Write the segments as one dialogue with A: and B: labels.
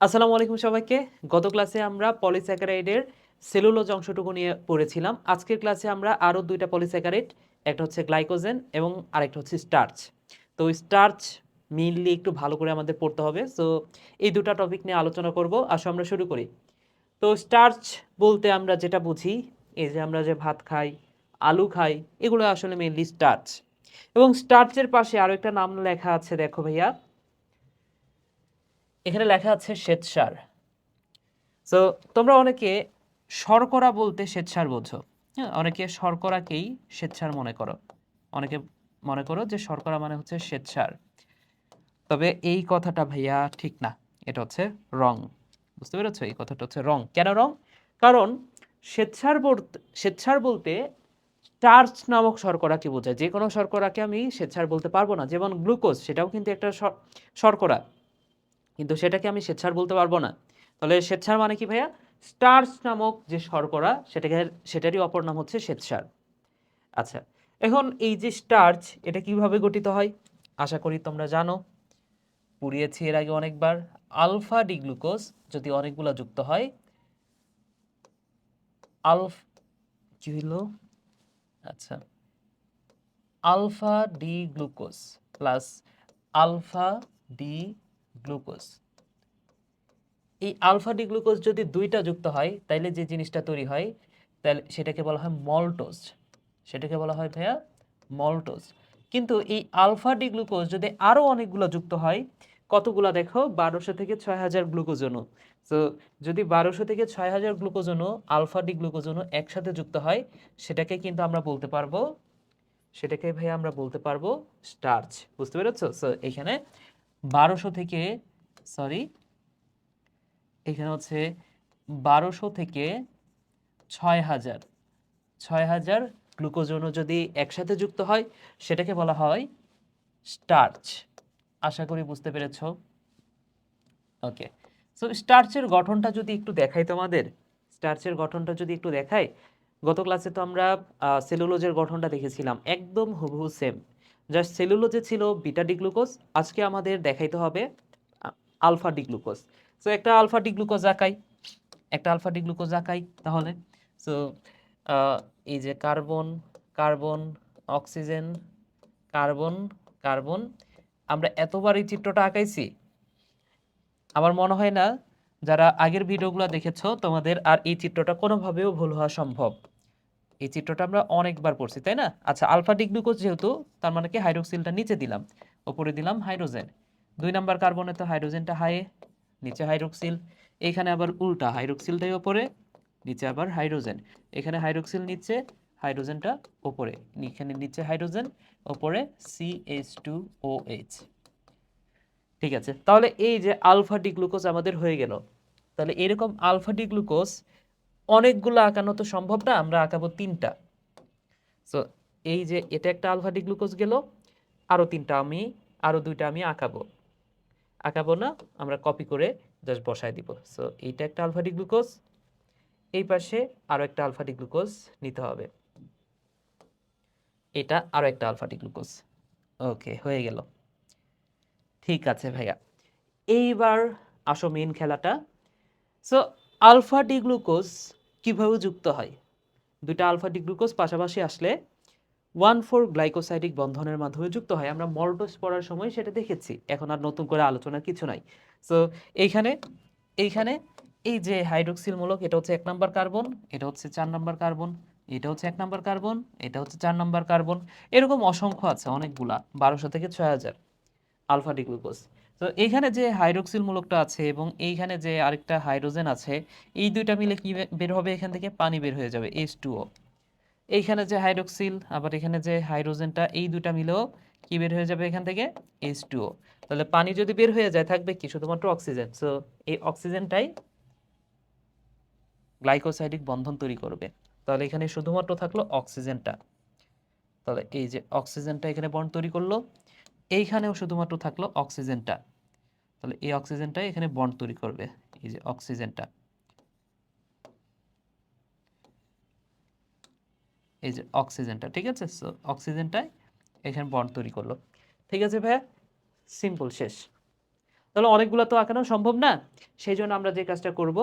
A: আসসালামু আলাইকুম সবাইকে। গত ক্লাসে আমরা পলিস্যাকারাইডের সেলুলোজ অংশটুকু নিয়ে পড়েছিলাম। আজকের ক্লাসে আমরা আরও দুইটা পলিস্যাকারাইড একটা হচ্ছে গ্লাইকোজেন এবং আরেকটা হচ্ছে স্টার্চ তো স্টার্চ মেইনলি একটু ভালো করে আমাদের পড়তে হবে। সো এই দুটো টপিক নিয়ে আলোচনা করব। আসো আমরা শুরু করি। তো স্টার্চ বলতে আমরা যেটা বুঝি, এই যে আমরা যে ভাত খাই, আলু খাই, এগুলো আসলে মেইনলি স্টার্চ এবং স্টার্চের পাশে আরও একটা নাম লেখা আছে, দেখো ভাইয়া। এখানে লেখা আছে শ্বেতসার। সো তোমরা অনেকে শর্করা বলতে শ্বেতসার বোঝো। হ্যাঁ অনেকে শর্করাকেই শ্বেতসার মনে করো। অনেকে মনে করো যে শর্করা মানে হচ্ছে শ্বেতসার। তবে এই কথাটা ভাইয়া ঠিক না, এটা হচ্ছে রং। বুঝতে পেরেছ? এই কথাটা হচ্ছে রং। কেন রং? কারণ শ্বেতসার বলতে শ্বেতসার বলতে স্টার্চ নামক শর্করাকে বোঝায়। যে কোনো শর্করাকে আমি শ্বেতসার বলতে পারব না। যেমন গ্লুকোজ, সেটাও কিন্তু একটা শর্করা। কিন্তু সেটাকে আমি স্বেচ্ছার বলতে পারব না। তাহলে স্বেচ্ছার মানে কি ভাইয়া? স্টার্চ নামক যে শর্করা, সেটাকে, সেটারই অপর নাম হচ্ছে শ্বেতসার। আচ্ছা এখন এই যে স্টার্চ, এটা কীভাবে গঠিত হয়? আশা করি তোমরা জানো। পুড়িয়েছি এর আগে অনেকবার। আলফা ডি গ্লুকোজ যদি অনেকগুলো যুক্ত হয়, আলফ, কি হইল? আচ্ছা alpha D glucose plus alpha D glucose. এই আলফা ডি গ্লুকোজ যদি দুইটা যুক্ত হয়, তাইলে যে জিনিসটা তৈরি হয় তাহলে সেটাকে বলা হয় মল্টোজ। সেটাকে বলা হয় ভাইয়া মল্টোজ। কিন্তু এই আলফা ডি গ্লুকোজ যদি আরও অনেকগুলো যুক্ত হয়, কতগুলো দেখো? বারোশো থেকে ছয় হাজার গ্লুকোজনু তো যদি বারোশো থেকে ছয় হাজার গ্লুকোজনু আলফা ডি গ্লুকোজনু একসাথে যুক্ত হয়, সেটাকে কিন্তু আমরা বলতে পারব, সেটাকে ভাইয়া আমরা বলতে পারব স্টার্চ। বুঝতে পেরেছ? সো এখানে বারোশো থেকে সরি এখানে হচ্ছে বারোশো থেকে ছয় হাজার। ছয় হাজার গ্লুকোজ অণু যদি একসাথে যুক্ত হয়, সেটাকে বলা হয় স্টার্চ আশা করি বুঝতে পেরেছ? ওকে। সো স্টার্চের গঠনটা যদি একটু দেখাই তোমাদের স্টার্চের গঠনটা যদি একটু দেখাই, গত ক্লাসে তো আমরা সেলুলোজের গঠনটা দেখেছিলাম, একদম হুবহু সেম জাস্ট সেলুলোজে ছিল বিটা ডি গ্লুকোজ আজকে আমাদের দেখাইতে হবে আলফা ডি গ্লুকোজ সো একটা আলফা ডি গ্লুকোজ আঁকাই। একটা আলফা ডি গ্লুকোজ আঁকাই, তাহলে। সো এই যে carbon carbon, oxygen, carbon carbon, আমরা এতবার এই চিত্রটা আঁকাইছি। আমার মনে হয় না, যারা আগের ভিডিওগুলো দেখেছ, তোমাদের আর এই চিত্রটা কোনোভাবেও ভুল হওয়া সম্ভব। এই চিত্রটা আমরা অনেকবার পড়ছি, তাই না? আচ্ছা আলফা ডি গ্লুকোজ যেহেতু, তার মানে কি হাইড্রোক্সিলটা নিচে দিলাম, ওপরে দিলাম হাইড্রোজেন। দুই নাম্বার কার্বনে তো হাইড্রোজেনটা হাইয়ে নিচে হাইড্রোক্সিল, এখানে আবার উল্টা হাইড্রোক্সিলটাই ওপরে, নিচে আবার হাইড্রোজেন। এখানে হাইড্রোক্সিল নিচে, হাইড্রোজেনটা ওপরে, এখানে নিচে হাইড্রোজেন, ওপরে C H two O H ঠিক আছে, তাহলে এই যে আলফা ডি গ্লুকোজ আমাদের হয়ে গেল, তাহলে এরকম আলফা ডি গ্লুকোজ অনেকগুলো আঁকানো তো সম্ভব না, আমরা আঁকাবো তিনটা। সো এই যে এটা একটা আলফা ডি গ্লুকোজ গেল আরও তিনটা আমি আরও দুইটা আমি আঁকাবো। আঁকাবো না, আমরা কপি করে জাস্ট বসায় দিব। সো এইটা একটা আলফা ডি গ্লুকোজ এই পাশে আরও একটা আলফা ডি গ্লুকোজ নিতে হবে। এটা আরও একটা আলফা ডি গ্লুকোজ ওকে হয়ে গেল। ঠিক আছে ভাইয়া। এইবার আসো মেন খেলাটা। সো আলফা ডি গ্লুকোজ কীভাবে যুক্ত হয়? দুইটা আলফা ডি গ্লুকোজ পাশাপাশি আসলে ওয়ান ফোর গ্লাইকোসাইডিক বন্ধনের মাধ্যমে যুক্ত হয়। আমরা মল্টোস পড়ার সময় সেটা দেখেছি। এখন আর নতুন করে আলোচনার কিছু নাই। সো এইখানে এইখানে এই যে হাইড্রোক্সিল মূলক এটা হচ্ছে এক নাম্বার কার্বন, এটা হচ্ছে চার নাম্বার কার্বন, এটা হচ্ছে এক নাম্বার কার্বন, এটা হচ্ছে চার নাম্বার কার্বন। এরকম অসংখ্য আছে, অনেকগুলা, বারোশো থেকে ছয় হাজার আলফা গ্লুকোজ। তো এইখানে যে হাইড্রোক্সিল মূলকটা আছে এবং এইখানে যে আরেকটা হাইড্রোজেন আছে, এই দুইটা মিলে কি বের হবে এখান থেকে? পানি বের হয়ে যাবে এইচ টুও এইখানে যে হাইড্রোক্সিল, আবার এখানে যে হাইড্রোজেনটা, এই দুটা মিলেও কি বের হয়ে যাবে এখান থেকে? এইচ টুও তাহলে পানি যদি বের হয়ে যায়, থাকবে কি? শুধুমাত্র অক্সিজেন। সো এই অক্সিজেনটাই গ্লাইকোসাইডিক বন্ধন তৈরি করবে। তাহলে এখানে শুধুমাত্র থাকল অক্সিজেনটা। তাহলে এই যে অক্সিজেনটা এখানে বন্ড তৈরি করল এইখানেও শুধুমাত্র থাকল অক্সিজেনটা। তাহলে এই অক্সিজেনটা এখানে বন্ড তৈরি করবে, এই যে অক্সিজেনটা। এই যে অক্সিজেনটা, ঠিক আছে? অক্সিজেনটাই এখানে বন্ড তৈরি করল। ঠিক আছে ভাইয়া? সিম্পল শেষ। তাহলে অনেকগুলো তো আঁকানো সম্ভব না? সেই জন্য আমরা যে কাজটা করব,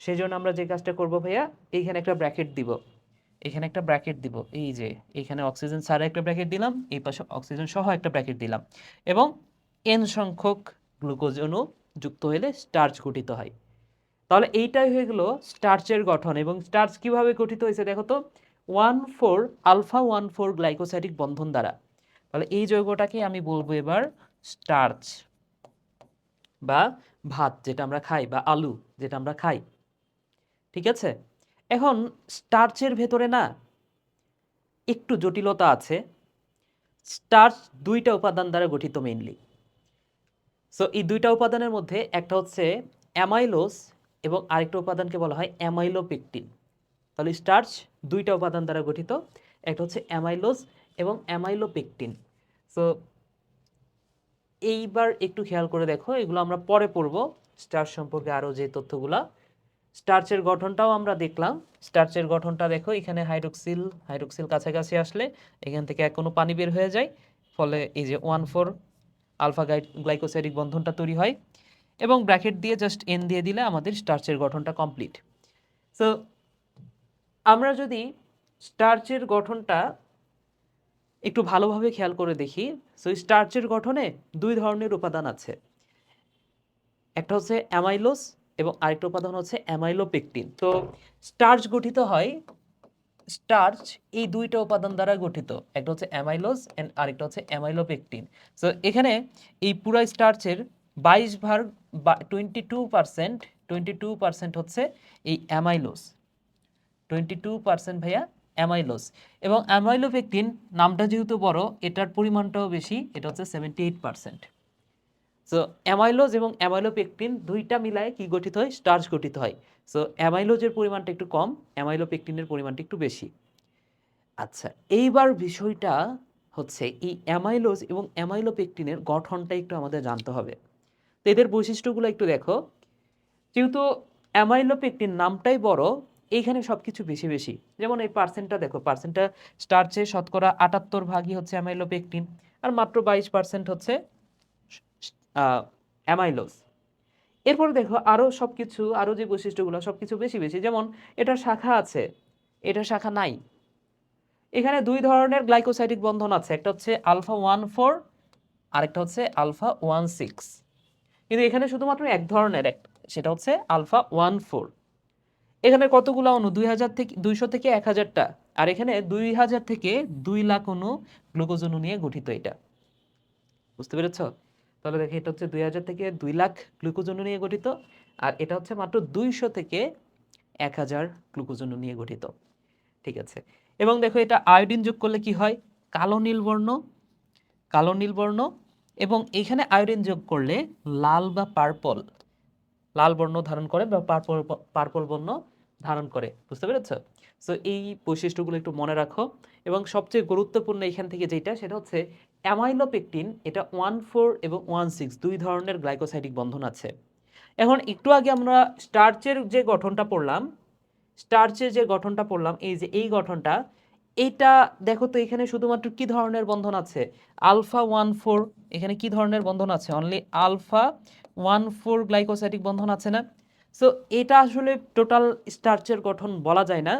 A: সেই জন্য আমরা যে কাজটা করব ভাইয়া, এইখানে একটা ব্র্যাকেট দিব। এখানে একটা ব্র্যাকেট দিব। এই যে, এখানে অক্সিজেন ছাড়া একটা ব্র্যাকেট দিলাম, এই পাশে অক্সিজেন সহ একটা ব্র্যাকেট দিলাম এবং এন সংখ্যক গ্লুকোজ অণু যুক্ত হলে স্টার্চ গঠিত হয়। তাহলে এইটাই হয়ে গেল স্টার্চের গঠন এবং স্টার্চ কীভাবে গঠিত হয়েছে দেখো তো one four alpha one four glycosidic বন্ধন দ্বারা। তাহলে এই যৌগটাকে আমি বলব এবার স্টার্চ বা ভাত যেটা আমরা খাই বা আলু যেটা আমরা খাই। ঠিক আছে? এখন স্টার্চের ভেতরে না একটু জটিলতা আছে। স্টার্চ দুইটা উপাদান দ্বারা গঠিত মেইনলি সো এই দুইটা উপাদানের মধ্যে একটা হচ্ছে অ্যামাইলোস এবং আরেকটা উপাদানকে বলা হয় অ্যামাইলোপেকটিন তাহলে স্টার্চ দুইটা উপাদান দ্বারা গঠিত, একটা হচ্ছে অ্যামাইলোস এবং অ্যামাইলোপেকটিন সো এইবার একটু খেয়াল করে দেখো, এগুলো আমরা পরে পড়ব। স্টার্চ সম্পর্কে আরও যে তথ্যগুলা স্টার্চের গঠনটাও আমরা দেখলাম। স্টার্চের গঠনটা দেখো, এখানে হাইড্রোক্সিল হাইড্রোক্সিল কাছাকাছি আসলে এখান থেকে এক কোনো পানি বের হয়ে যায়, ফলে এই যে ওয়ান ফোর আলফা গ্লাইকোসাইডিক বন্ধনটা তৈরি হয় এবং ব্র্যাকেট দিয়ে জাস্ট এন দিয়ে দিলে আমাদের স্টার্চের গঠনটা কমপ্লিট। সো আমরা যদি স্টার্চের গঠনটা একটু ভালোভাবে খেয়াল করে দেখি সো স্টার্চের গঠনে দুই ধরনের উপাদান আছে। একটা হচ্ছে অ্যামাইলোস এবং আরেকটা উপাদান হচ্ছে অ্যামাইলোপেকটিন তো স্টার্চ গঠিত হয় স্টার্চ এই দুইটা উপাদান দ্বারা গঠিত। একটা হচ্ছে অ্যামাইলোস এন্ড আরেকটা হচ্ছে অ্যামাইলোপেকটিন সো এখানে এই পুরো স্টার্চের বাইশ ভাগ বা twenty two percent twenty two percent হচ্ছে এই অ্যামাইলোস টোয়েন্টি টু পার্সেন্ট ভাইয়া অ্যামাইলোস এবং অ্যামাইলোপেকটিন নামটা যেহেতু বড়, এটার পরিমাণটাও বেশি, এটা হচ্ছে seventy eight percent so amylose এবং অ্যামাইলোপেকটিন দুইটা মিলায় কি গঠিত হয়? স্টার্চ গঠিত হয়। সো অ্যামাইলোজের পরিমাণটা একটু কম অ্যামাইলোপেকটিনের পরিমাণটা একটু বেশি। আচ্ছা এইবার বিষয়টা হচ্ছে এই অ্যামাইলোজ এবং অ্যামাইলোপেকটিনের গঠনটা একটু আমাদের জানতে হবে। তো এদের বৈশিষ্ট্যগুলো একটু দেখো। যেহেতু অ্যামাইলোপেকটিন নামটাই বড়, এইখানে সব কিছু বেশি বেশি। যেমন এই পার্সেন্টটা দেখো পার্সেন্টটা স্টার্চে শতকরা আটাত্তর ভাগই হচ্ছে অ্যামাইলোপেকটিন আর মাত্র বাইশ পার্সেন্ট হচ্ছে অ্যামাইলোস এরপর দেখো আরও সব কিছু আরও যে বৈশিষ্ট্যগুলো সব কিছু বেশি বেশি। যেমন, এটা শাখা আছে, এটা শাখা নাই। এখানে দুই ধরনের গ্লাইকোসাইটিক বন্ধন আছে, একটা হচ্ছে আলফা ওয়ান ফোর, আরেকটা হচ্ছে আলফা ওয়ান সিক্স। কিন্তু এখানে শুধুমাত্র এক ধরনের এক, সেটা হচ্ছে আলফা ওয়ান ফোর। এখানে কতগুলো অণু দুই হাজার থেকে, দুইশো থেকে এক হাজারটা। আর এখানে দুই হাজার থেকে দুই লাখ অণু গ্লুকোজ অণু নিয়ে গঠিত এটা। বুঝতে পেরেছ? তাহলে দেখে এটা হচ্ছে দুই হাজার থেকে দুই লাখ গ্লুকোজ অণু নিয়ে গঠিত, আর এটা হচ্ছে মাত্র দুইশো থেকে এক হাজার গ্লুকোজ অণু নিয়ে গঠিত। ঠিক আছে? এবং দেখো এটা আয়োডিন যোগ করলে কি হয়? কালো নীল বর্ণ, কালো নীল বর্ণ, এবং এখানে আয়োডিন যোগ করলে লাল বা পার্পল লাল বর্ণ ধারণ করে বা পার্পল পার্পল বর্ণ ধারণ করে। বুঝতে পেরেছ? সো এই বৈশিষ্ট্যগুলো একটু মনে রাখো, এবং সবচেয়ে গুরুত্বপূর্ণ এখান থেকে যেটা, সেটা হচ্ছে অ্যামাইলোপেকটিন এটা ওয়ান ফোর এবং ওয়ান সিক্স দুই ধরনের গ্লাইকোসাইডিক বন্ধন আছে। এখন একটু আগে আমরা স্টার্চের যে গঠনটা পড়লাম স্টার্চের যে গঠনটা পড়লাম, এই যে এই গঠনটা এইটা দেখো তো এখানে শুধুমাত্র কি ধরনের বন্ধন আছে? আলফা ওয়ান ফোর এখানে কি ধরনের বন্ধন আছে? Only alpha one four glycosidic বন্ধন আছে না? সো এটা আসলে টোটাল স্টার্চের গঠন বলা যায় না,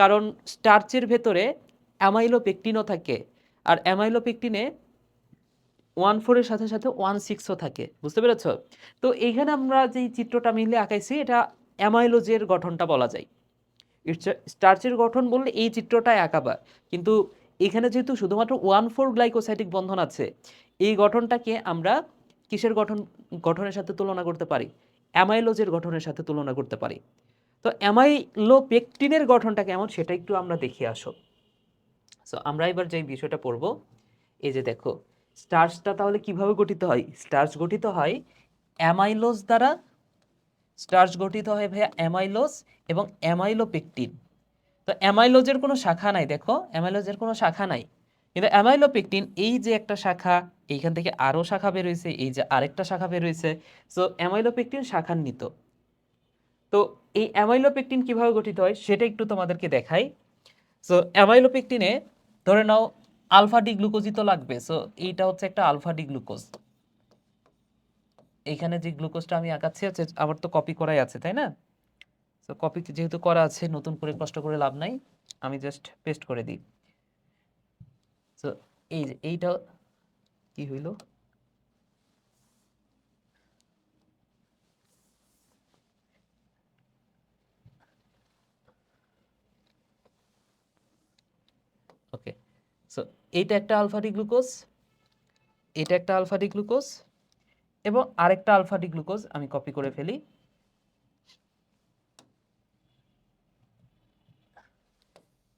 A: কারণ স্টার্চের ভেতরে অ্যামাইলোপেকটিনও থাকে। আর অ্যামাইলোপেকটিনে ওয়ান ফোরের সাথে সাথে ওয়ান সিক্সও থাকে, বুঝতে পেরেছ? তো এইখানে আমরা যে চিত্রটা মিলে আঁকাইছি, এটা অ্যামাইলোজের গঠনটা বলা যায়। স্টার্চের গঠন বললে এই চিত্রটাই আঁকাবা। কিন্তু এখানে যেহেতু শুধুমাত্র ওয়ান ফোর গ্লাইকোসাইটিক বন্ধন আছে, এই গঠনটাকে আমরা কিসের গঠন, গঠনের সাথে তুলনা করতে পারি? অ্যামাইলোজের গঠনের সাথে তুলনা করতে পারি। তো অ্যামাইলোপেকটিনের গঠনটা কেমন সেটা একটু আমরা দেখে আসো। সো আমরা এবার যে বিষয়টা পড়ব, এই যে দেখো স্টার্চটা তাহলে কীভাবে গঠিত হয়? স্টার্চ গঠিত হয় অ্যামাইলোজ দ্বারা। স্টার্চ গঠিত হয় ভাইয়া অ্যামাইলোজ এবং অ্যামাইলোপেকটিন। তো অ্যামাইলোজের কোনো শাখা নাই, দেখো। অ্যামাইলোজের কোনো শাখা নাই। কিন্তু অ্যামাইলোপেকটিন এই যে একটা শাখা, এইখান থেকে আরও শাখা বের হয়েছে এই যে আরেকটা শাখা বের হয়েছে সো অ্যামাইলোপেকটিন শাখান্বিত। তো এই অ্যামাইলোপেকটিন কীভাবে গঠিত হয়, সেটা একটু তোমাদেরকে দেখাই। সো অ্যামাইলোপেকটিনে ধরে নাও আলফা ডি গ্লুকোজই তো লাগবে সো এইটা হচ্ছে একটা আলফা ডি গ্লুকোজ এইখানে যে গ্লুকোজটা আমি আঁকাচ্ছি আছে আবার তো কপি করাই আছে, তাই না? তো কপি যেহেতু করা আছে, নতুন করে কষ্ট করে লাভ নাই, আমি জাস্ট পেস্ট করে দিই। তো এই যে, এইটা কি হইল ওকে সো এইটা একটা আলফা ডি গ্লুকোজ এটা একটা আলফা ডি গ্লুকোজ এবং আরেকটা আলফা ডি গ্লুকোজ আমি কপি করে ফেলি।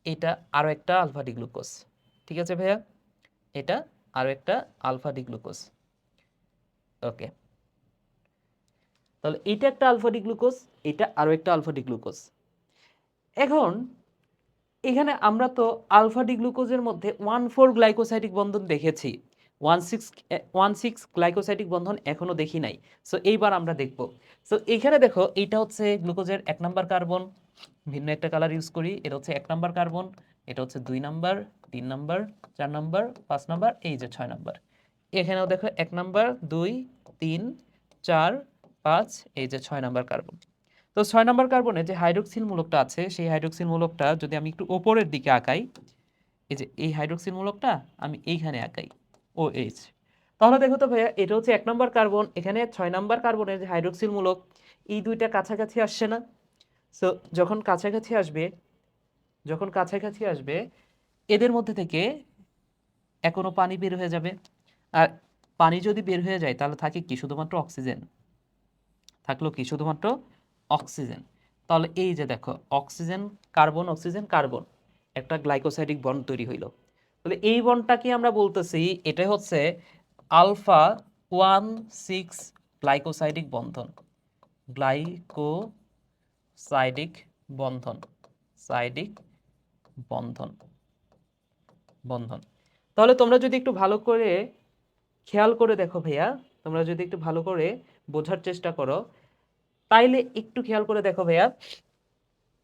A: এটা আরও একটা আলফা ডি গ্লুকোজ ঠিক আছে ভাইয়া? এটা আরও একটা আলফা ডি গ্লুকোজ ওকে তাহলে এটা একটা আলফা ডি গ্লুকোজ এটা আরও একটা আলফা ডি গ্লুকোজ এখন এখানে আমরা তো আলফা ডি গ্লুকোজের মধ্যে ওয়ান ফোর গ্লাইকোসাইটিক বন্ধন দেখেছি। One six one six glycosidic বন্ধন এখনও দেখি নাই। সো এইবার আমরা দেখব। সো এইখানে দেখো, এইটা হচ্ছে গ্লুকোজের এক নাম্বার কার্বন। ভিন্ন একটা কালার ইউজ করি। এটা হচ্ছে এক নাম্বার কার্বন, এটা হচ্ছে দুই নাম্বার, তিন নাম্বার, চার নাম্বার, পাঁচ নাম্বার, এই যে ছয় নাম্বার। এখানেও দেখো এক নাম্বার, দুই, তিন, চার, পাঁচ, এই যে ছয় নাম্বার কার্বন। তো ছয় নম্বর কার্বনে যে হাইড্রোক্সিল মূলকটা আছে, সেই হাইড্রোক্সিল মূলকটা যদি আমি একটু ওপরের দিকে আঁকাই, এই যে এই হাইড্রোক্সিল মূলকটা আমি এইখানে আঁকাই ও এইচ তাহলে দেখো তো ভাইয়া, এটা হচ্ছে এক নম্বর কার্বন, এখানে ছয় নম্বর কার্বনের যে হাইড্রোক্সিল মূলক এই দুইটা কাছাকাছি আসছে না? সো যখন কাছাকাছি আসবে, যখন কাছাকাছি আসবে, এদের মধ্যে থেকে এখনও পানি বের হয়ে যাবে। আর পানি যদি বের হয়ে যায়, তাহলে থাকে কি? শুধুমাত্র অক্সিজেন। থাকল কি? শুধুমাত্র অক্সিজেন। তাহলে এই যে দেখো, অক্সিজেন, কার্বন অক্সিজেন, কার্বন। একটা গ্লাইকোসাইডিক বন্ড তৈরি হইল। তাহলে এই বন্ডটাকে আমরা বলতেছি? এটা হচ্ছে আলফা ওয়ান সিক্স গ্লাইকোসাইডিক বন্ধন। গ্লাইকোসাইডিক বন্ধন। সাইডিক বন্ধন। বন্ধন। তাহলে তোমরা যদি একটু ভালো করে খেয়াল করে দেখো ভাইয়া, তোমরা যদি একটু ভালো করে বোঝার চেষ্টা করো তাইলে একটু খেয়াল করে দেখো ভাইয়া।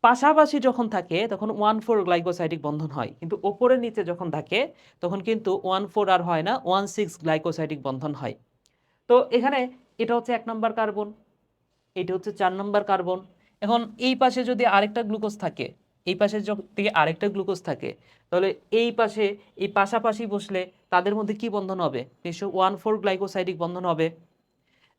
A: পাশাপাশি যখন থাকে, তখন ওয়ান ফোর গ্লাইকোসাইডিক বন্ধন হয়। কিন্তু ওপরের নিচে যখন থাকে, তখন কিন্তু ওয়ান ফোর আর হয় না ওয়ান সিক্স গ্লাইকোসাইডিক বন্ধন হয়। তো এখানে এটা হচ্ছে এক নম্বর কার্বন, এটা হচ্ছে চার নম্বর কার্বন। এখন এই পাশে যদি আরেকটা গ্লুকোজ থাকে, এই পাশে থেকে আরেকটা গ্লুকোজ থাকে, তাহলে এই পাশে, এই পাশাপাশি বসলে তাদের মধ্যে কি বন্ধন হবে? নিশ্চয় ওয়ান ফোর গ্লাইকোসাইডিক বন্ধন হবে।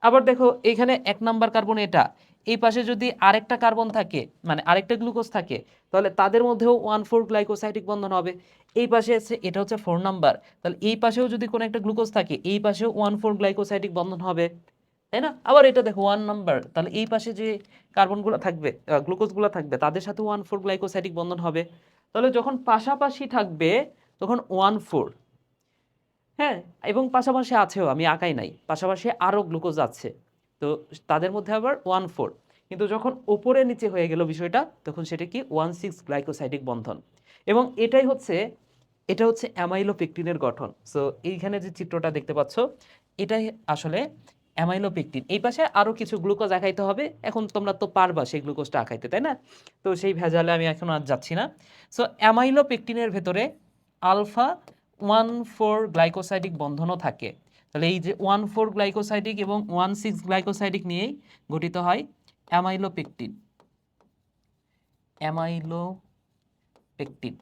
A: আবার দেখো, এখানে এক নাম্বার কার্বন এটা। এই পাশে যদি আরেকটা কার্বন থাকে মানে আরেকটা গ্লুকোজ থাকে, তাহলে তাদের মধ্যেও ওয়ান ফোর গ্লাইকোসাইটিক বন্ধন হবে। এই পাশে আছে, এটা হচ্ছে ফোর নাম্বার। তাহলে এই পাশেও যদি কোনো একটা গ্লুকোজ থাকে, এই পাশেও ওয়ান ফোর গ্লাইকোসাইটিক বন্ধন হবে। তাই না? আবার এটা দেখো ওয়ান নাম্বার। তাহলে এই পাশে যে কার্বনগুলো থাকবে গ্লুকোজগুলো থাকবে, তাদের সাথে ওয়ান ফোর গ্লাইকোসাইটিক বন্ধন হবে। তাহলে যখন পাশাপাশি থাকবে, তখন ওয়ান ফোর হ্যাঁ এবং পাশাপাশি আছেও, আমি আঁকাই নাই। পাশাপাশি আরও গ্লুকোজ আছে। তো তাদের মধ্যে আবার ওয়ান ফোর কিন্তু যখন ওপরে নিচে হয়ে গেল বিষয়টা, তখন সেটা কি? ওয়ান সিক্স গ্লাইকোসাইটিক বন্ধন। এবং এটাই হচ্ছে, এটা হচ্ছে অ্যামাইলোপেকটিনের গঠন। সো এইখানে যে চিত্রটা দেখতে পাচ্ছ, এটাই আসলে অ্যামাইলোপেকটিন এই পাশে আরও কিছু গ্লুকোজ আঁকাইতে হবে। এখন তোমরা তো পারবা সেই গ্লুকোজটা আঁকাইতে, তাই না? তো সেই ভেজালে আমি এখন আর যাচ্ছি না। সো অ্যামাইলোপেকটিনের ভেতরে আলফা ওয়ান ফোর গ্লাইকোসাইডিক বন্ধনও থাকে। তাহলে এই যে ওয়ান ফোর গ্লাইকোসাইডিক এবং ওয়ান সিক্স গ্লাইকোসাইডিক নিয়েই গঠিত হয় অ্যামাইলোপেকটিন অ্যামাইলোপেকটিন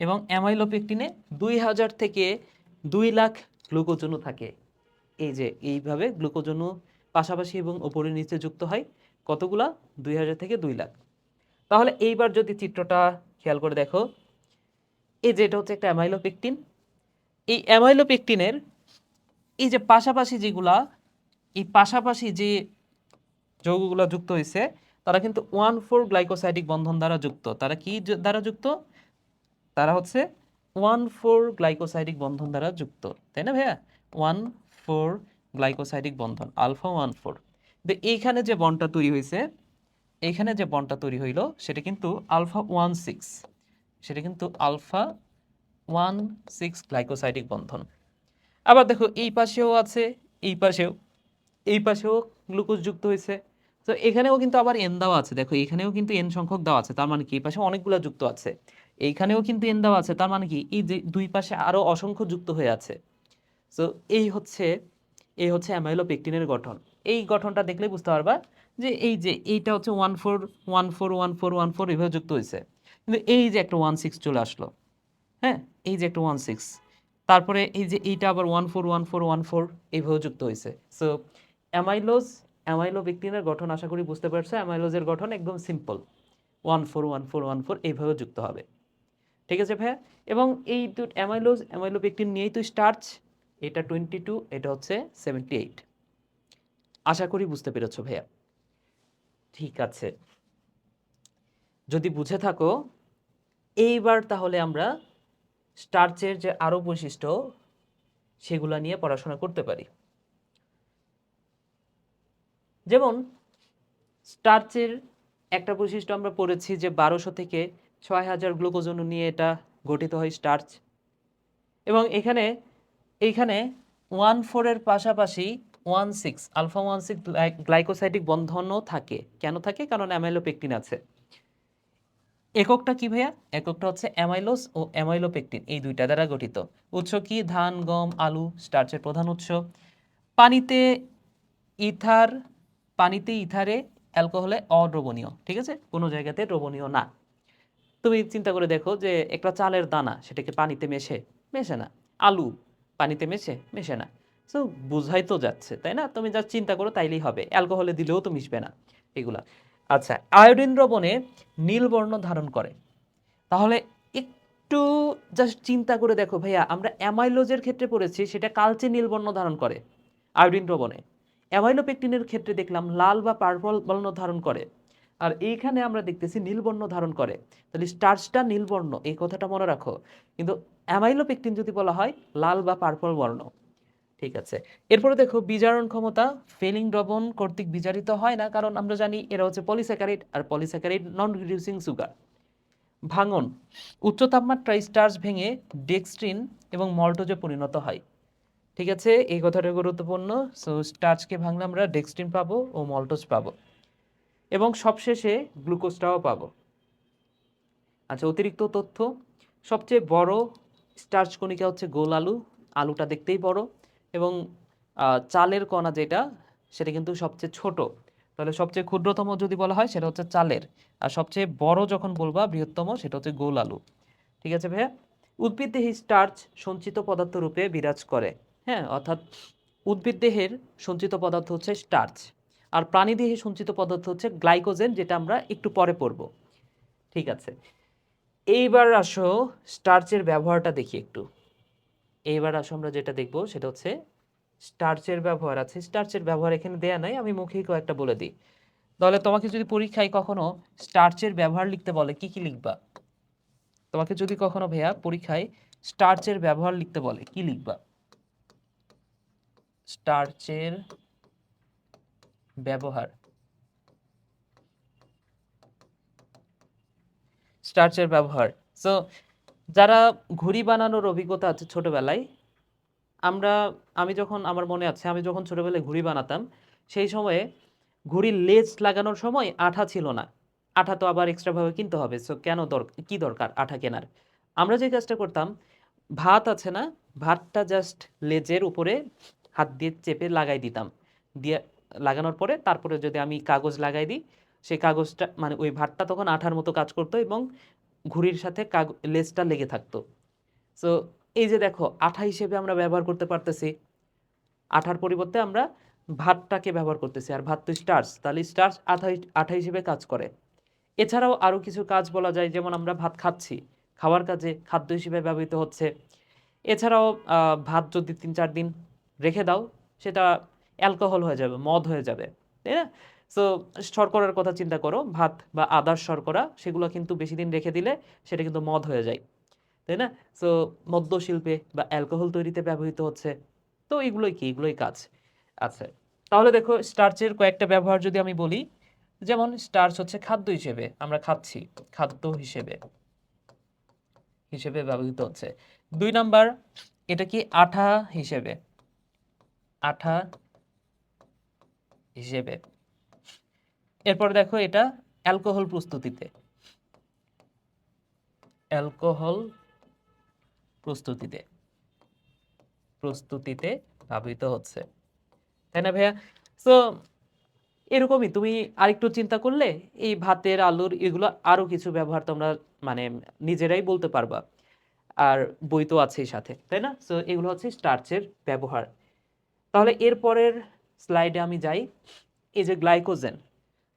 A: এবং অ্যামাইলোপেকটিনে দুই হাজার থেকে দুই লাখ গ্লুকোজনু থাকে। এই যে এইভাবে গ্লুকোজনু পাশাপাশি এবং ওপরে নিচে যুক্ত হয় কতগুলা? দুই হাজার থেকে দুই লাখ। তাহলে এইবার যদি চিত্রটা খেয়াল করে দেখো এই যে এটা হচ্ছে একটা অ্যামাইলোপেকটিন এই অ্যামাইলোপেকটিনের এই যে পাশাপাশি যেগুলা, এই পাশাপাশি যে যৌগগুলো যুক্ত হয়েছে তারা কিন্তু ওয়ান ফোর গ্লাইকোসাইডিক বন্ধন দ্বারা যুক্ত। তারা কি দ্বারা যুক্ত? তারা হচ্ছে ওয়ান ফোর গ্লাইকোসাইডিক বন্ধন দ্বারা যুক্ত। তাই না ভাইয়া? ওয়ান ফোর গ্লাইকোসাইডিক বন্ধন, আলফা ওয়ান ফোর। এইখানে যে বনটা তৈরি হয়েছে এইখানে যে বনটা তৈরি হইল, সেটা কিন্তু আলফা ওয়ান সিক্স। সেটা কিন্তু আলফা ওয়ান সিক্স গ্লাইকোসাইডিক বন্ধন। আবার দেখো, এই পাশেও আছে, এই পাশেও এই পাশেও গ্লুকোজ যুক্ত হয়েছে। তো এখানেও কিন্তু আবার এন দেওয়া আছে। দেখো, এখানেও কিন্তু এন সংখ্যক দেওয়া আছে, তার মানে কি? এই পাশে অনেকগুলো যুক্ত আছে। এইখানেও কিন্তু এন দেওয়া আছে, তার মানে কি? এই যে দুই পাশে আরও অসংখ্য যুক্ত হয়ে আছে। সো এই হচ্ছে এই হচ্ছে অ্যামাইলো পেকটিনের গঠন। এই গঠনটা দেখলে বুঝতে পারবা যে এই যে এইটা হচ্ছে one four one four one four one four এভাবে যুক্ত হয়েছে। কিন্তু এই যে একটা ওয়ান সিক্স চলে আসলো হ্যাঁ? এই যে একটা ওয়ান সিক্স তারপরে এই যে এইটা আবার one four one four one four এইভাবে যুক্ত হয়েছে। সো অ্যামাইলোজ অ্যামাইলো পেকটিনের গঠন আশা করি বুঝতে পারছ অ্যামাইলোজের গঠন একদম simple one four one four one four এইভাবে যুক্ত হবে। ঠিক আছে ভাইয়া? এবং এই দু অ্যামাইলোজ অ্যামাইলোপেকটিন নিয়েই তো স্টার্চ এটা টোয়েন্টি টু এটা হচ্ছে সেভেন্টি এইট আশা করি বুঝতে পেরেছ ভাইয়া। ঠিক আছে। যদি বুঝে থাকো এইবার তাহলে আমরা স্টার্চের যে আরও বৈশিষ্ট্য, সেগুলা নিয়ে পড়াশোনা করতে পারি। যেমন, স্টার্চের একটা বৈশিষ্ট্য আমরা পড়েছি যে বারোশো থেকে ছয় হাজার গ্লুকোজ অণু নিয়ে এটা গঠিত হয় স্টার্চ। এবং এখানে, এইখানে ওয়ান ফোরের পাশাপাশি one six, alpha one six glycosidic বন্ধনও থাকে। কেন থাকে? কারণ অ্যামাইলোপেকটিন আছে। এককটা কি ভাইয়া? এককটা হচ্ছে অ্যামাইলোস ও অ্যামাইলোপেকটিন, এই দুইটা দ্বারা গঠিত। উৎস কি? ধান, গম, আলু, স্টার্চের প্রধান উৎস। পানিতে ইথার, পানিতে ইথারে অ্যালকোহলে অদ্রবণীয়, ঠিক আছে? কোনো জায়গাতে দ্রবণীয় না। তুমি চিন্তা করে দেখো যে একটা চালের দানা, সেটাকে পানিতে মেশে মেশে না। আলু পানিতে মেশে মেশে না। সো বুঝাই তো যাচ্ছে, তাই না? তুমি যা চিন্তা করো তাইলেই হবে। অ্যালকোহলে দিলেও তো মিশবে না এগুলা। আচ্ছা আয়োডিন দ্রবণে নীল বর্ণ ধারণ করে। তাহলে একটু জাস্ট চিন্তা করে দেখো ভাইয়া, আমরা অ্যামাইলোজের ক্ষেত্রে পড়েছি, সেটা কালচে নীল বর্ণ ধারণ করে আয়োডিন দ্রবণে। অ্যামাইলোপেকটিনের ক্ষেত্রে দেখলাম লাল বা পার্পল বর্ণ ধারণ করে। আর এইখানে আমরা দেখতেছি নীলবর্ণ ধারণ করে। তাহলে স্টার্চটা নীলবর্ণ এই কথাটা মনে রাখো। কিন্তু অ্যামাইলোপেকটিন যদি বলা হয়, লাল বা পার্পল বর্ণ। ঠিক আছে। এরপরে দেখো, বিজারণ ক্ষমতা, ফেলিং দ্রবণ কর্তৃক বিজারিত হয় না, কারণ আমরা জানি এরা হচ্ছে পলিস্যাকারাইড আর পলিস্যাকারাইড নন রিডিউসিং সুগার ভাঙন, উচ্চ তাপমাত্রায় স্টার্চ ভেঙে ডেক্সট্রিন এবং মল্টোজে পরিণত হয়। ঠিক আছে, এই কথাটা গুরুত্বপূর্ণ। সো স্টার্চকে ভাঙলে আমরা ডেক্সট্রিন পাবো ও মল্টোজ পাবো। এবং সবশেষে গ্লুকোজটাও পাবো। আচ্ছা অতিরিক্ত তথ্য। সবচেয়ে বড় স্টার্চ কণিকা হচ্ছে গোল আলু। আলুটা দেখতেই বড়। এবং চালের কণা যেটা, সেটা কিন্তু সবচেয়ে ছোট। তাহলে সবচেয়ে ক্ষুদ্রতম যদি বলা হয়, সেটা হচ্ছে চালের। আর সবচেয়ে বড় যখন বলবা, বৃহত্তম, সেটা হচ্ছে গোল আলু। ঠিক আছে ভাইয়া? উদ্ভিদ দেহে স্টার্চ সঞ্চিত পদার্থ রূপে বিরাজ করে। হ্যাঁ অর্থাৎ উদ্ভিদ দেহের সঞ্চিত পদার্থ হচ্ছে স্টার্চ। আর প্রাণীদেহে সঞ্চিত পদার্থ হচ্ছে গ্লাইকোজেন, যেটা আমরা একটু পরে পড়ব। ঠিক আছে? এইবার আসো স্টার্চের ব্যবহারটা দেখি একটু। এইবার আসো আমরা যেটা দেখব, সেটা হচ্ছে স্টার্চের ব্যবহার আছে। স্টার্চের ব্যবহার এখানে দেয়া নাই, আমি মুখেই কয়েকটা বলে দিই। তাহলে তোমাকে যদি পরীক্ষায় কখনো স্টার্চের ব্যবহার লিখতে বলে, কি কি লিখবা? তোমাকে যদি কখনো ভাইয়া পরীক্ষায় স্টার্চের ব্যবহার লিখতে বলে, কি লিখবা? স্টার্চের ব্যবহার। স্টার্চের ব্যবহার। সো যারা ঘুড়ি বানানোর অভিজ্ঞতা আছে ছোটবেলায়, আমরা, আমি যখন, আমার মনে আছে, আমি যখন ছোটবেলায় ঘুড়ি বানাতাম, সেই সময়ে ঘুড়ির লেজ লাগানোর সময় আঠা ছিল না। আঠা তো আবার এক্সট্রাভাবে কিনতে হবে সো কেন দরকার কি দরকার আঠা কেনার? আমরা যে কাজটা করতাম, ভাত আছে না, ভাতটা জাস্ট লেজের উপরে হাত দিয়ে চেপে লাগাই দিতাম। দিয়ে লাগানোর পরে তারপরে যদি আমি কাগজ লাগাই দিই, সেই কাগজটা মানে ওই ভাতটা তখন আঠার মতো কাজ করতো এবং ঘুড়ির সাথে কাগ লেজটা লেগে থাকতো। সো এই যে দেখো, আঠা হিসেবে আমরা ব্যবহার করতে পারতেছি। আঠার পরিবর্তে আমরা ভাতটাকে ব্যবহার করতেছি, আর ভাত তো স্টার্চ, তাহলে স্টার্চ আঠা আঠা হিসেবে কাজ করে। এছাড়াও আরও কিছু কাজ বলা যায়, যেমন আমরা ভাত খাচ্ছি, খাওয়ার কাজে খাদ্য হিসেবে ব্যবহৃত হচ্ছে। এছাড়াও ভাত যদি তিন চার দিন রেখে দাও, সেটা অ্যালকোহল হয়ে যাবে, মদ হয়ে যাবে, তাই না? সো শর্করার কথা চিন্তা করো, ভাত বা আদার শর্করা, সেগুলো কিন্তু বেশি দিন রেখে দিলে সেটা কিন্তু মদ হয়ে যায়, তাই না? সো মদ্য শিল্পে বা অ্যালকোহল তৈরিতে ব্যবহৃত হচ্ছে, তো এগুলোই কি? এগুলোই কাজ আচ্ছা তাহলে দেখো স্টার্চের কয়েকটা ব্যবহার যদি আমি বলি, যেমন স্টার্চ হচ্ছে খাদ্য হিসেবে, আমরা খাচ্ছি খাদ্য হিসেবে হিসেবে ব্যবহৃত হচ্ছে। দুই নাম্বার, এটা কি আঠা হিসেবে? আঠা হিসেবে। এরপর দেখো এটা অ্যালকোহল প্রস্তুতিতে। অ্যালকোহল প্রস্তুতিতে। প্রস্তুতিতে ব্যবহৃত হচ্ছে। তাই না ভাইয়া? সো এরকমই তুমি আরেকটু চিন্তা করলে এই ভাতের, আলুর এগুলো আরও কিছু ব্যবহার তোমরা মানে নিজেরাই বলতে পারবা। আর বই তো আছেই সাথে, তাই না? সো এগুলো হচ্ছে স্টার্চের ব্যবহার। তাহলে এরপরের স্লাইডে আমি যাই। এই যে গ্লাইকোজেন।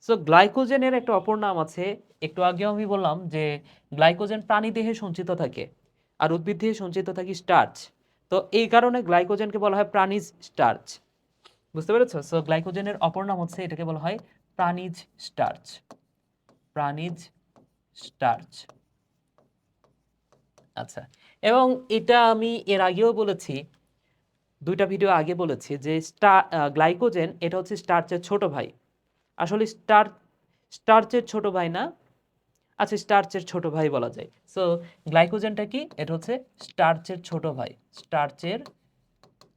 A: সো গ্লাইকোজেনের একটা অপর নাম আছে। একটু আগেও আমি বললাম যে গ্লাইকোজেন প্রাণীদেহে সঞ্চিত থাকে আর উদ্ভিদ দেহে সঞ্চিত থাকে স্টার্চ তো এই কারণে গ্লাইকোজেনকে বলা হয় প্রাণীজ স্টার্চ বুঝতে পেরেছ? সো গ্লাইকোজেনের অপর নাম হচ্ছে, এটাকে বলা হয় প্রাণীজ স্টার্চ প্রাণীজ স্টার্চ আচ্ছা এবং এটা আমি এর আগেও বলেছি, দুইটা ভিডিও আগে বলেছি যে স্টার গ্লাইকোজেন এটা হচ্ছে স্টার্চের ছোট ভাই। আসলে স্টার, স্টার্চের ছোট ভাই না। আচ্ছা স্টার্চের ছোট ভাই বলা যায়। সো গ্লাইকোজেনটা কি? এটা হচ্ছে স্টার্চের ছোট ভাই। স্টার্চের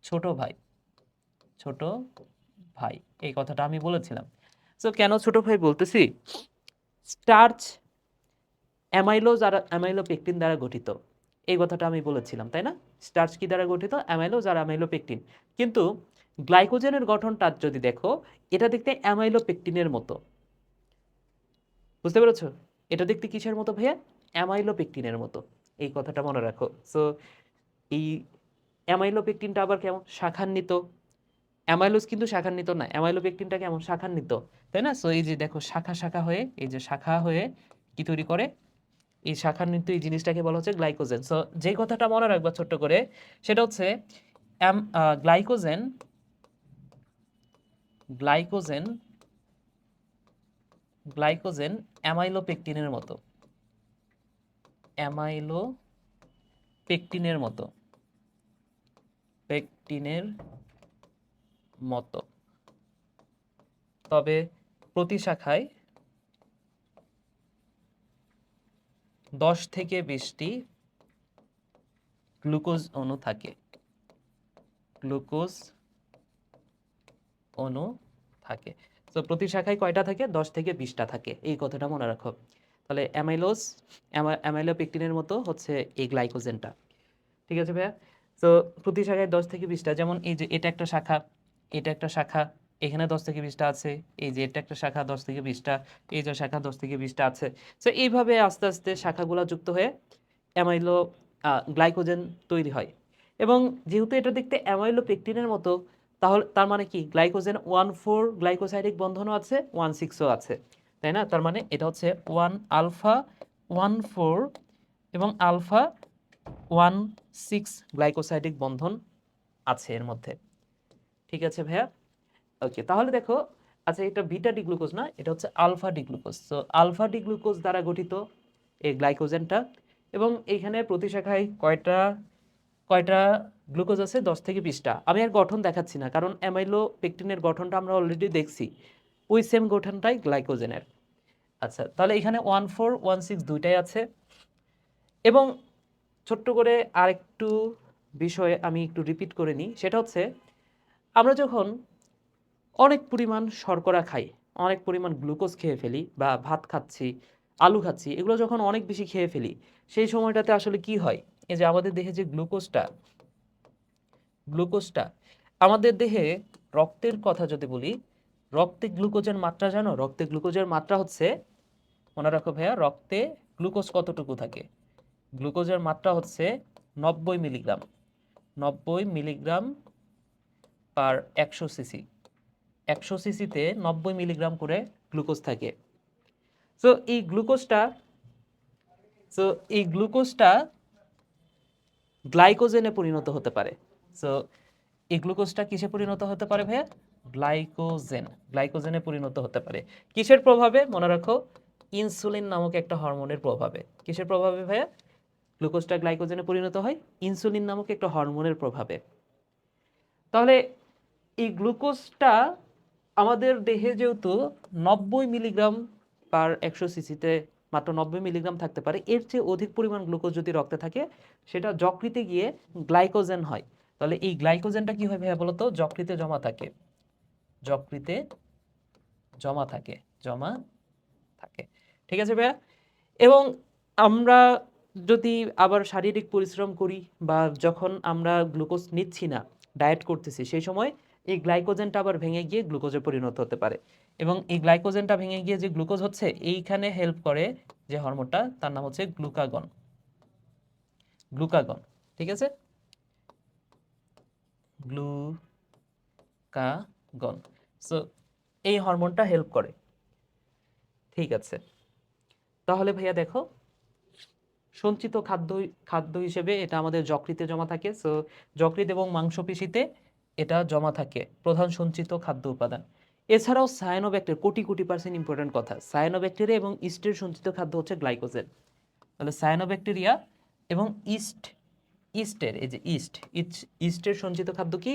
A: ছোট ভাই। ছোট ভাই। এই কথাটা আমি বলেছিলাম। সো কেন ছোট ভাই বলতেছি? স্টার্চ অ্যামাইলোজ আর অ্যামাইলোপেকটিন দ্বারা গঠিত। এই কথাটা আমি বলেছিলাম, তাই না? স্টার্চ কি দ্বারা গঠিত? অ্যামাইলোজ আর অ্যামাইলোপেকটিন। কিন্তু গ্লাইকোজেনের গঠনটা যদি দেখো, এটা দেখতে অ্যামাইলোপেকটিনের মতো। বুঝতে পেরেছ? এটা দেখতে কিসের মতো ভাইয়া? অ্যামাইলোপেকটিনের মতো। এই কথাটা মনে রাখো। সো এই অ্যামাইলোপেকটিনটা আবার কেমন? শাখান্বিত। অ্যামাইলোজ কিন্তু শাখান্বিত না। অ্যামাইলোপেকটিনটা কেমন? শাখান্বিত। তাই না? সো এই যে দেখো, শাখা শাখা হয়ে, এই যে শাখা হয়ে কি তৈরি করে? এই শাখান্বিত এই জিনিসটাকে বলা হচ্ছে গ্লাইকোজেন। সো যে কথাটা মনে রাখবা ছোট্ট করে, সেটা হচ্ছে গ্লাইকোজেন গ্লাইকোজেন গ্লাইকোজেন অ্যামাইলোপেকটিনের মতো। অ্যামাইলো পেকটিনের মতো। পেকটিনের মতো। তবে প্রতি শাখায় দশ থেকে বিশটি গ্লুকোজ অণু থাকে। গ্লুকোজ অণু থাকে। তো প্রতি শাখায় কয়টা থাকে? দশ থেকে বিশটা থাকে। এই কথাটা মনে রাখো। তাহলে অ্যামাইলোজ অ্যামাইলোপেকটিনের মতো হচ্ছে এই গ্লাইকোজেনটা। ঠিক আছে ভাইয়া? তো প্রতি শাখায় দশ থেকে বিশটা। যেমন এই যে এটা একটা শাখা, এটা একটা শাখা, এখানে দশ থেকে বিশটা আছে। এই যে এটা একটা শাখা, দশ থেকে বিশটা। এই যে শাখা, দশ থেকে বিশটা আছে। তো এইভাবে আস্তে আস্তে শাখাগুলো যুক্ত হয়ে অ্যামাইলো গ্লাইকোজেন তৈরি হয়। এবং যেহেতু এটা দেখতে অ্যামাইলো পেকটিনের মতো তাহলে তার মানে কি? গ্লাইকোজেন ওয়ান ফোর গ্লাইকোসাইডিক বন্ধনও আছে, ওয়ান সিক্সও আছে। তাই না? তার মানে এটা হচ্ছে ওয়ান আলফা, ওয়ান ফোর এবং আলফা ওয়ান সিক্স গ্লাইকোসাইডিক বন্ধন আছে এর মধ্যে। ঠিক আছে ভাইয়া? ওকে, তাহলে দেখো আচ্ছা এটা বিটা ডি গ্লুকোজ না, এটা হচ্ছে আলফা ডি গ্লুকোজ। তো আলফা ডি গ্লুকোজ দ্বারা গঠিত এই গ্লাইকোজেনটা এবং এইখানে প্রতি শাখায় কয়টা কয়টা গ্লুকোজ আছে দশ থেকে বিশটা। আমি আর গঠন দেখাচ্ছি না, কারণ অ্যামাইলো পেকটিনের গঠনটা আমরা অলরেডি দেখছি। ওই সেম গঠনটাই গ্লাইকোজেনের আচ্ছা তাহলে এখানে ওয়ান ফোর ওয়ান সিক্স দুইটাই আছে। এবং ছোট্ট করে আরেকটু বিষয়ে আমি একটু রিপিট করে নিই। সেটা হচ্ছে, আমরা যখন অনেক পরিমাণ শর্করা খাই, অনেক পরিমাণ গ্লুকোজ খেয়ে ফেলি বা ভাত খাচ্ছি, আলু খাচ্ছি, এগুলো যখন অনেক বেশি খেয়ে ফেলি, সেই সময়টাতে আসলে কি হয়? এই যে আমাদের দেহে যে গ্লুকোজটা গ্লুকোজটা। আমাদের দেহে রক্তের কথা যদি বলি, রক্তে গ্লুকোজের মাত্রা জানো? রক্তে গ্লুকোজের মাত্রা হচ্ছে, মনে রাখো ভাইয়া, রক্তে গ্লুকোজ কতটুকু থাকে? গ্লুকোজের মাত্রা হচ্ছে নব্বই মিলিগ্রাম। নব্বই মিলিগ্রাম পার একশো সিসি। একশো সিসিতে নব্বই মিলিগ্রাম করে গ্লুকোজ থাকে। সো এই গ্লুকোজটা সো এই গ্লুকোজটা গ্লাইকোজেনে পরিণত হতে পারে। সো এই গ্লুকোজটা কিসে পরিণত হতে পারে ভাইয়া? গ্লাইকোজেন। গ্লাইকোজেনে পরিণত হতে পারে। কিসের প্রভাবে? মনে রাখো, ইনসুলিন নামক একটা হরমোনের প্রভাবে। কিসের প্রভাবে ভাইয়া? গ্লুকোজটা গ্লাইকোজেনে পরিণত হয়, ইনসুলিন নামক একটা হরমোনের প্রভাবে। তাহলে এই গ্লুকোজটা আমাদের দেহে যেহেতু নব্বই মিলিগ্রাম পার একশো সিসিতে মাত্র নব্বই মিলিগ্রাম থাকতে পারে, এর চেয়ে অধিক পরিমাণ গ্লুকোজ যদি রক্তে থাকে, সেটা যকৃতে গিয়ে গ্লাইকোজেন হয়। তাহলে এই গ্লাইকোজেনটা কি হয় ভাইয়া বলতো? যকৃতে জমা থাকে। যকৃতে জমা থাকে জমা থাকে। ঠিক আছে ভাইয়া? এবং আমরা যদি আবার শারীরিক পরিশ্রম করি বা যখন আমরা গ্লুকোজ নিচ্ছি না, ডায়েট করতেছি, সেই সময় এই গ্লাইকোজেনটা আবার ভেঙে গিয়ে গ্লুকোজে পরিণত হতে পারে। এবং এই গ্লাইকোজেনটা ভেঙে গিয়ে যে গ্লুকোজ হচ্ছে, এইখানে হেল্প করে যে হরমোনটা তার নাম হচ্ছে গ্লুকাগন। গ্লুকাগন, ঠিক আছে? গ্লুকাগন। সো এই হরমোনটা হেল্প করে। ঠিক আছে। তাহলে ভাইয়া দেখো, সঞ্চিত খাদ্য খাদ্য হিসেবে এটা আমাদের যকৃতে জমা থাকে। সো যকৃত এবং মাংসপেশিতে এটা জমা থাকে, প্রধান সঞ্চিত খাদ্য উপাদান। এছাড়াও cyanobacteria crore crore percent important কথা। সায়ানোব্যাকটেরিয়া এবং ইস্টের সঞ্চিত খাদ্য হচ্ছে গ্লাইকোজেন তাহলে সায়ানোব্যাকটেরিয়া এবং ইস্ট ইস্টের, এই যে ইস্ট ইস্টের সঞ্চিত খাদ্য কি?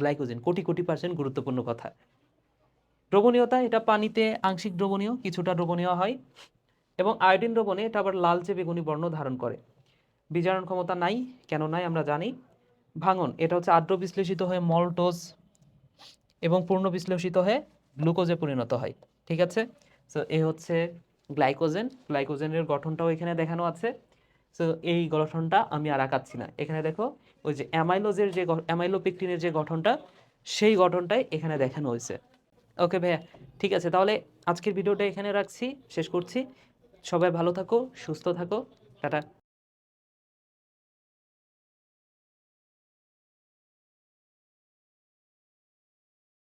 A: গ্লাইকোজেন, কোটি কোটি পার্সেন্ট গুরুত্বপূর্ণ কথা। দ্রবণীয়তা, এটা পানিতে আংশিক দ্রবণীয়, কিছুটা দ্রবণীয় হয়। এবং আয়োডিন দ্রবণে এটা আবার লালচে বেগুনি বর্ণ ধারণ করে। বিজারণ ক্ষমতা নাই, কেন নাই আমরা জানি। ভাঙন, এটা হচ্ছে আর্দ্র বিশ্লেষিত হয়ে মলটোজ এবং পূর্ণ বিশ্লেষিত হয়ে গ্লুকোজে পরিণত হয়। ঠিক আছে? সো এ হচ্ছে গ্লাইকোজেন। গ্লাইকোজেনের গঠনটাও এখানে দেখানো আছে। সো এই গঠনটা আমি আর আঁকাচ্ছি না। এখানে দেখো, ওই যে অ্যামাইলোজের যে অ্যামাইলোপেকটিনের যে গঠনটা, সেই গঠনটাই এখানে দেখানো হয়েছে। ওকে ভাইয়া, ঠিক আছে, তাহলে আজকের ভিডিওটা এখানে রাখছি, শেষ করছি। সবাই ভালো থাকো, সুস্থ থাকো, টাটা।